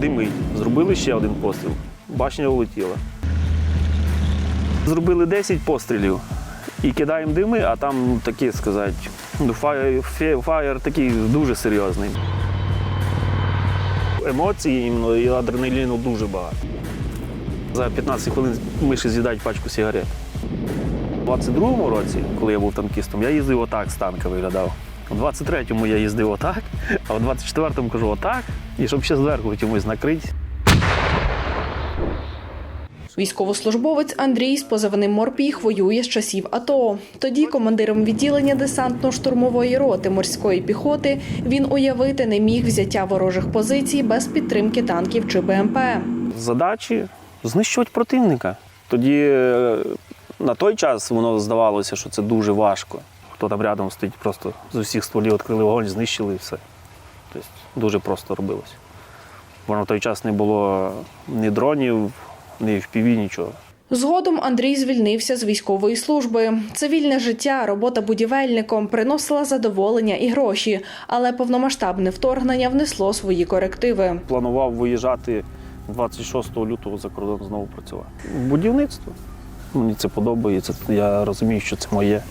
Димить. Зробили ще один постріл. Башня улетіла. Зробили 10 пострілів і кидаємо дими, а там такі сказати, ну, фаєр, фаєр такий дуже серйозний. Емоцій і адреналіну дуже багато. За 15 хвилин миші з'їдають пачку сигарет. У 22-му році, коли я був танкістом, я їздив отак з танка виглядав. У 23-му я їздив отак, а у 24-му кажу отак, і щоб ще зверху чомусь накрити. Військовослужбовець Андрій з позивним Морпіх воює з часів АТО. Тоді командиром відділення десантно-штурмової роти морської піхоти він уявити не міг взяття ворожих позицій без підтримки танків чи БМП. Задачі знищувати противника. Тоді е, на той час воно здавалося, що це дуже важко. Хто там рядом стоїть, просто з усіх стволів відкрили вогонь, знищили і все. Тобто дуже просто робилося. Бо на той час не було ні дронів, ні FPV, нічого. Згодом Андрій звільнився з військової служби. Цивільне життя, робота будівельником приносила задоволення і гроші, але повномасштабне вторгнення внесло свої корективи. Планував виїжджати 26 лютого за кордон знову працювати. Будівництво. Мені це подобається. Я розумію, що це моє.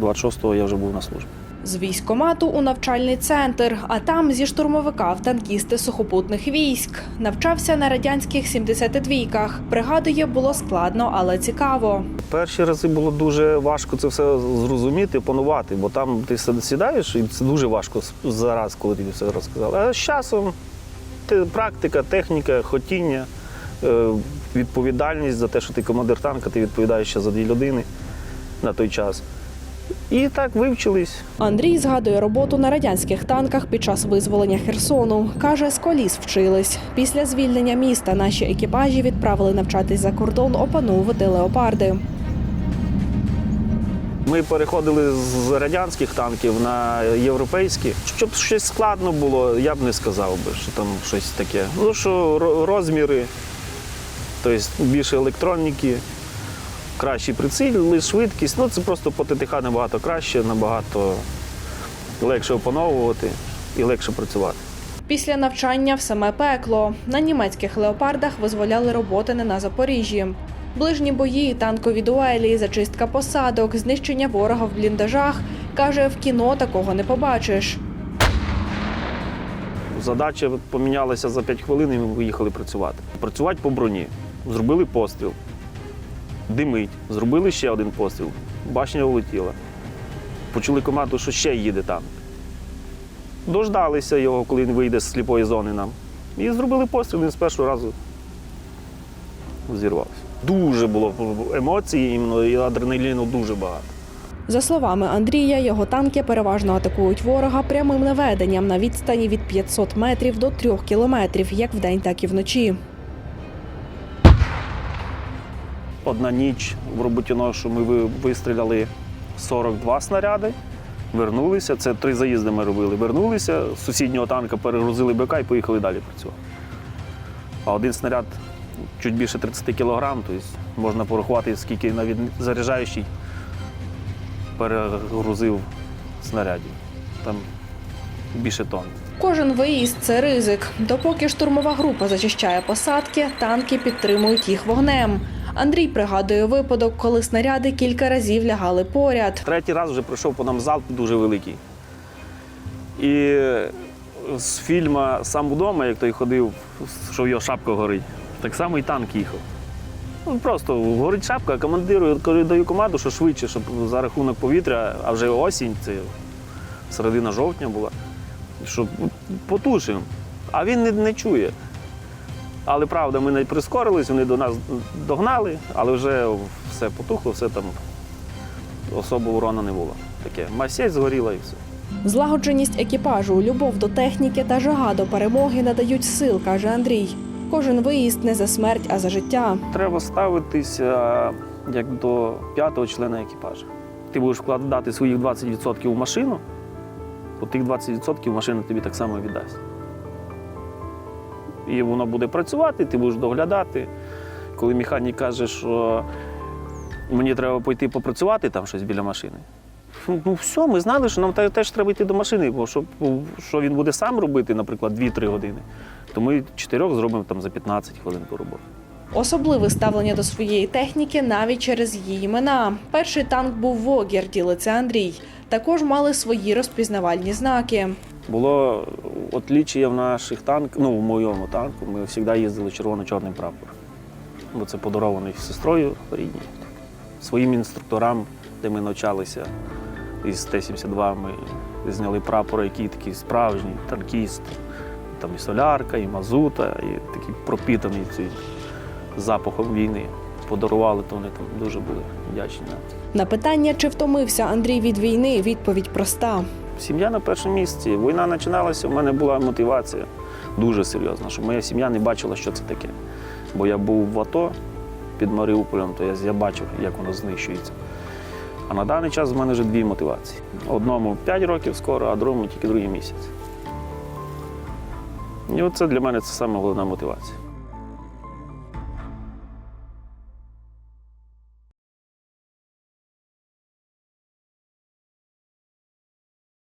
26-го я вже був на службі. З військомату у навчальний центр, а там зі штурмовика в танкісти сухопутних військ. Навчався на радянських 72-ках. Пригадує, було складно, але цікаво. Перші рази було дуже важко це все зрозуміти, опанувати, бо там ти сідаєш, і це дуже важко зараз, коли тобі все розказали. А з часом ти, практика, техніка, хотіння, е, відповідальність за те, що ти командир танка, ти відповідаєш ще за дві людини на той час. І так вивчились. Андрій згадує роботу на радянських танках під час визволення Херсону. Каже, з коліс вчились. Після звільнення міста наші екіпажі відправили навчатись за кордон опановувати леопарди. Ми переходили з радянських танків на європейські. Щоб щось складно було, я б не сказав би, що там щось таке. Ну що розміри, тобто більше електроніки, кращий приціл, швидкість. Ну це просто по ТТХ набагато краще, набагато легше опановувати і легше працювати. Після навчання в саме пекло. На німецьких леопардах визволяли роботи не на Запоріжжі. Ближні бої, танкові дуелі, зачистка посадок, знищення ворога в бліндажах. Каже, в кіно такого не побачиш. Задача помінялася за 5 хвилин, і ми виїхали працювати. Працювати по броні. Зробили постріл. Димить. Зробили ще один постріл. Башня улетіла. Почули команду, що ще їде танк. Дождалися його, коли він вийде з сліпої зони нам. І зробили постріл, він з першого разу зірвався. Дуже було емоцій, і адреналіну дуже багато. За словами Андрія, його танки переважно атакують ворога прямим наведенням на відстані від 500 метрів до 3 кілометрів, як вдень, так і вночі. Одна ніч в Роботіношу ми вистріляли 42 снаряди, вернулися. Це три заїзди ми робили. Вернулися, з сусіднього танка перегрузили БК і поїхали далі працювати. А один снаряд чуть більше 30 кілограм, тобто можна порахувати, скільки навіть заряджаючий перегрузив снарядів. Там більше тонн. Кожен виїзд це ризик. Допоки штурмова група зачищає посадки, танки підтримують їх вогнем. Андрій пригадує випадок, коли снаряди кілька разів лягали поряд. Третій раз вже пройшов по нам залп дуже великий. І з фільму Сам удома, як той ходив, що в його шапка горить, так само і танк їхав. Ну, Просто горить шапка, командирую, кажу, даю команду, що швидше, щоб за рахунок повітря, а вже осінь, це середина жовтня була, щоб потушимо. А він не, не чує. Але правда, ми не прискорились, вони до нас догнали, але вже все потухло, все там особо урона не було. Таке масєць згоріла і все. Злагодженість екіпажу, любов до техніки та жага до перемоги надають сил, каже Андрій. Кожен виїзд не за смерть, а за життя. Треба ставитися як до п'ятого члена екіпажу. Ти будеш вкладати своїх 20% в машину, то тих 20% машина тобі так само віддасть. І воно буде працювати, ти будеш доглядати. Коли механік каже, що мені треба пойти попрацювати там щось біля машини. Ну, все, ми знали, що нам теж треба йти до машини, бо що, що він буде сам робити, наприклад, 2-3 години. То ми чотирьох зробимо там за 15 хвилин ту роботу. Особливе ставлення до своєї техніки навіть через її імена. Перший танк був Вогір, ділиться Андрій. Також мали свої розпізнавальні знаки. Було отлічення в наших танках, ну в моєму танку, ми завжди їздили червоно-чорним прапором. Бо це подарований сестрою рідній. Своїм інструкторам, де ми навчалися із Т-72, ми зняли прапор, який такий справжній, танкіст. Там і солярка, і мазута, і такий пропітаний цим запахом війни. Подарували, то вони там дуже були вдячні. На питання, чи втомився Андрій від війни, відповідь проста. Сім'я на першому місці. Війна починалася, у мене була мотивація дуже серйозна, щоб моя сім'я не бачила, що це таке. Бо я був в АТО під Маріуполем, то я, я бачив, як воно знищується. А на даний час в мене вже дві мотивації. Одному 5 років скоро, а другому тільки другий місяць. І оце для мене це саме мотивація.